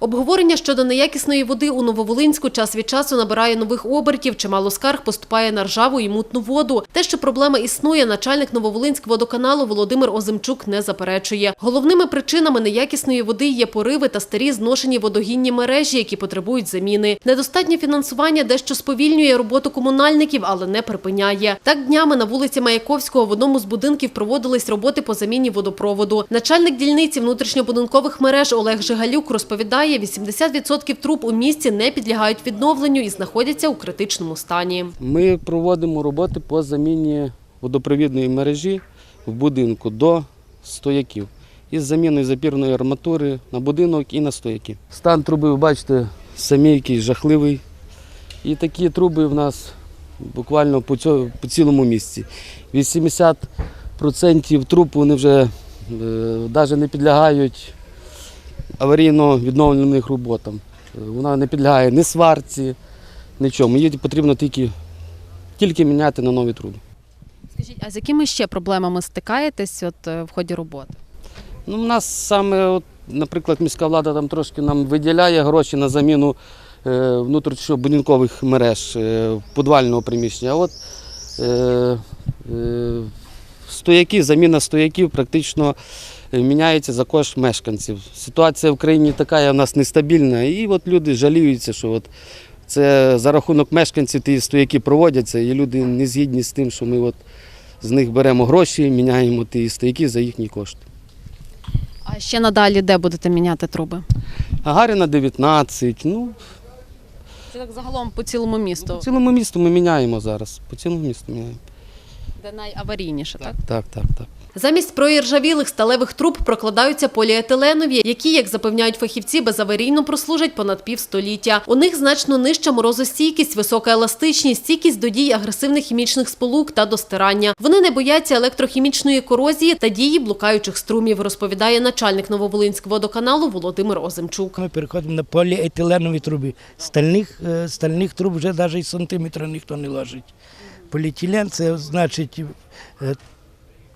Обговорення щодо неякісної води у Нововолинську час від часу набирає нових обертів. Чимало скарг поступає на ржаву і мутну воду. Те, що проблема існує, начальник Нововолинськводоканалу Володимир Озимчук не заперечує. Головними причинами неякісної води є пориви та старі зношені водогінні мережі, які потребують заміни. Недостатнє фінансування дещо сповільнює роботу комунальників, але не припиняє. Так днями на вулиці Маяковського в одному з будинків проводились роботи по заміні водопроводу. Начальник дільниці внутрішньобудинкових мереж Олег Жигалюк розповідає, 80% труб у місті не підлягають відновленню і знаходяться у критичному стані. Ми проводимо роботи по заміні водопровідної мережі в будинку до стояків із заміною запірної арматури на будинок і на стояки. Стан труби, ви бачите, самі який жахливий. І такі труби в нас буквально по, цьому, по цілому місці. 80% труб вони вже навіть не підлягають аварійно відновленим роботам. Е, Вона не підлягає ні сварці, нічому. Її потрібно тільки, тільки міняти на нові труби. Скажіть, а з якими ще проблемами стикаєтесь от е, в ході роботи? Ну, у нас саме, от, наприклад, міська влада там трошки нам виділяє гроші на заміну е, внутрішньобудинкових мереж е, підвального приміщення. А от е, е, стояки, заміна стояків практично міняється за кошт мешканців. Ситуація в країні така у нас нестабільна, і от люди жаліються, що от це за рахунок мешканців ті стояки проводяться, і люди не згідні з тим, що ми от з них беремо гроші, міняємо ті стояки за їхні кошти. А ще надалі де будете міняти труби? Гагаріна 19. Ну, Це так загалом по цілому місту, по цілому місту ми міняємо зараз. По цілому місту міняємо. де найаварійніше, так? Так, так, так. Замість проіржавілих сталевих труб прокладаються поліетиленові, які, як запевняють фахівці, безаварійно прослужать понад півстоліття. У них значно нижча морозостійкість, висока еластичність, стійкість до дій агресивних хімічних сполук та до стирання. Вони не бояться електрохімічної корозії та дії блукаючих струмів, розповідає начальник Нововолинського водоканалу Володимир Озимчук. Ми переходимо на поліетиленові труби. Стальних, е, стальних труб вже навіть сантиметра ніхто не ложить. Поліетилен – це значить е,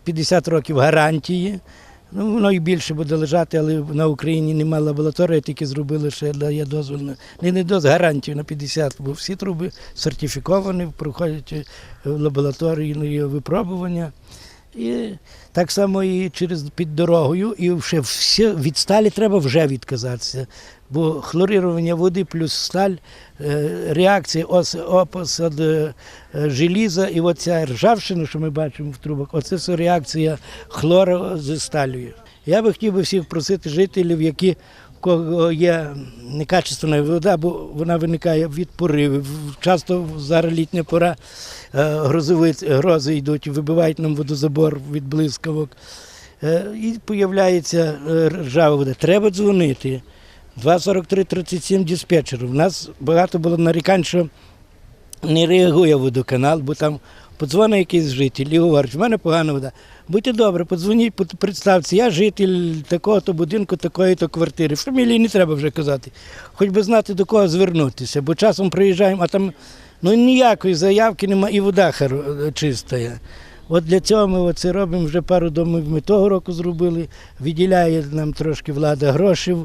50 років гарантії. Ну, воно і більше буде лежати, але на Україні немає лабораторії, тільки зробили, ще дає дозвіл на не, не дозвіл, гарантію на 50, бо всі труби сертифіковані, проходять в лабораторії випробування. І так само і через під дорогою, і вже все від сталі треба вже відказатися. Бо хлорирування води плюс сталь, е, реакція ос- опосад е, желіза і оця ржавчина, що ми бачимо в трубах, оце все реакція хлору з сталею. Я би хотів би всіх просити жителів, які є некачественна вода, бо вона виникає від поривів. Часто зараз літня пора е, грозові, грози йдуть, вибивають нам водозабор від блискавок. Е, І з'являється ржава вода. Треба дзвонити. 243 37 диспетчерів. У нас багато було нарікань, що не реагує водоканал, бо там подзвонить якийсь житель і говорить, в мене погана вода. Будьте добре, подзвоніть, под- представте, я житель такого-то будинку, такої-то квартири. Фамілії не треба вже казати. Хоч би знати, до кого звернутися, бо часом приїжджаємо, а там ну, ніякої заявки немає, і вода хар- чиста. От для цього ми це робимо вже пару домів. Ми того року зробили. Виділяє нам трошки влада грошей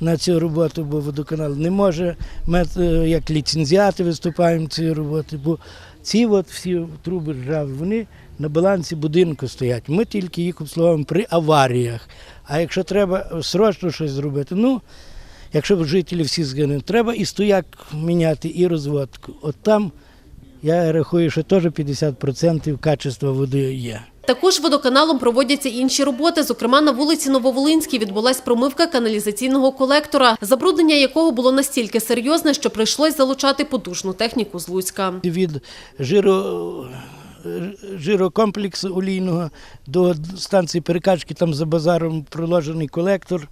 на цю роботу, бо водоканал не може. Ми е, як ліцензіати виступаємо цієї роботи, бо ці от всі труби ржаві, вони на балансі будинку стоять. Ми тільки їх обслуговуємо при аваріях. А якщо треба срочно щось зробити, ну якщо жителі всі згинуть, треба і стояк міняти, і розводку. От там я рахую, що теж 50% качества води є. Також водоканалом проводяться інші роботи. Зокрема, на вулиці Нововолинській відбулась промивка каналізаційного колектора, забруднення якого було настільки серйозне, що прийшлось залучати потужну техніку з Луцька. Від жиро, жирокомплексу олійного до станції перекачки, там за базаром проложений колектор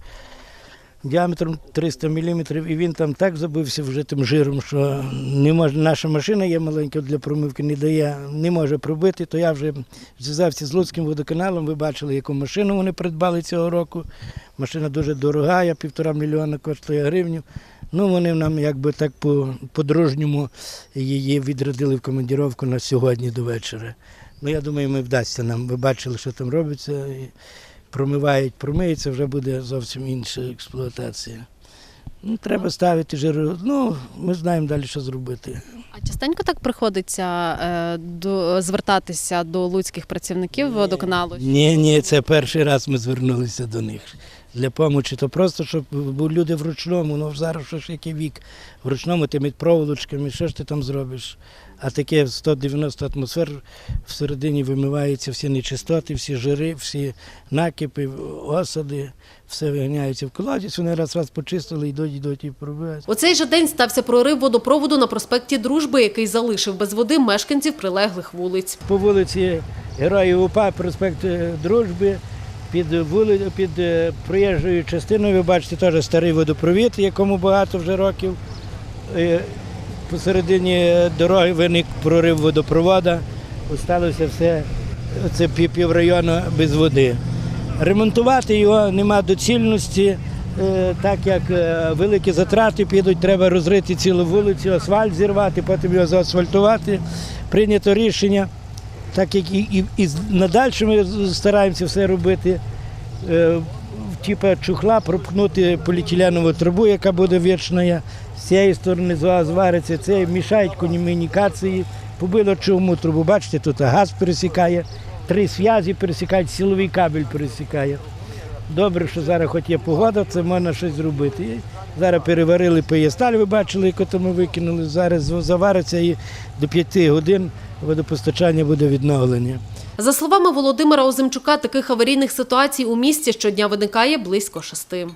діаметром 300 мм, і він там так забився вже тим жиром, що не може, наша машина є маленька для промивки, не дає, не може пробити, то я вже зв'язався з Луцьким водоканалом, ви бачили, яку машину вони придбали цього року. Машина дуже дорога, я півтора мільйона коштує гривню. Ну, вони нам якби так по- по-дружньому її відрядили в командировку на сьогодні до вечора. Ну, я думаю, ми вдасться нам. Ви бачили, що там робиться. Промивають, промиється, вже буде зовсім інша експлуатація. Ну, треба ставити жиру. Ну, ми знаємо далі, що зробити. А частенько так приходиться е, до, звертатися до луцьких працівників водоканалу? Ні, ні, це перший раз ми звернулися до них для допомоги. То просто, щоб люди в ручному, ну зараз що ж який вік, в ручному тими проволочками, що ж ти там зробиш? А таке 190 атмосфер всередині вимиваються всі нечистоти, всі жири, всі накипи, осади, все виганяється в колодязь, вони раз раз почистили, йдуть, йдуть і пробивають. У цей же день стався прорив водопроводу на проспекті Дружби, який залишив без води мешканців прилеглих вулиць. по вулиці Героїв УПА, проспект е, Дружби. Під вули... під е, проїжджою частиною ви бачите теж старий водопровід, якому багато вже років. Е, Посередині дороги виник прорив водопроводу. Осталося все це піврайону без води. Ремонтувати його нема доцільності, е, так як великі затрати підуть, треба розрити цілу вулицю, асфальт зірвати, потім його заасфальтувати. Прийнято рішення, так як і, і, і надалі ми стараємося все робити. е, Типа чухла пропхнути поліетиленову трубу, яка буде вічна. З цієї сторони звариться, це мішають комунікації. Побило чому трубу. Бачите, тут газ пересікає, три зв'язі пересікають, силовий кабель пересікає. Добре, що зараз хоч є погода, це можна щось зробити. І зараз переварили пиєсталь, ви бачили, яку ми викинули. Зараз завариться і до п'яти годин водопостачання буде відновлення. За словами Володимира Озимчука, таких аварійних ситуацій у місті щодня виникає близько шести.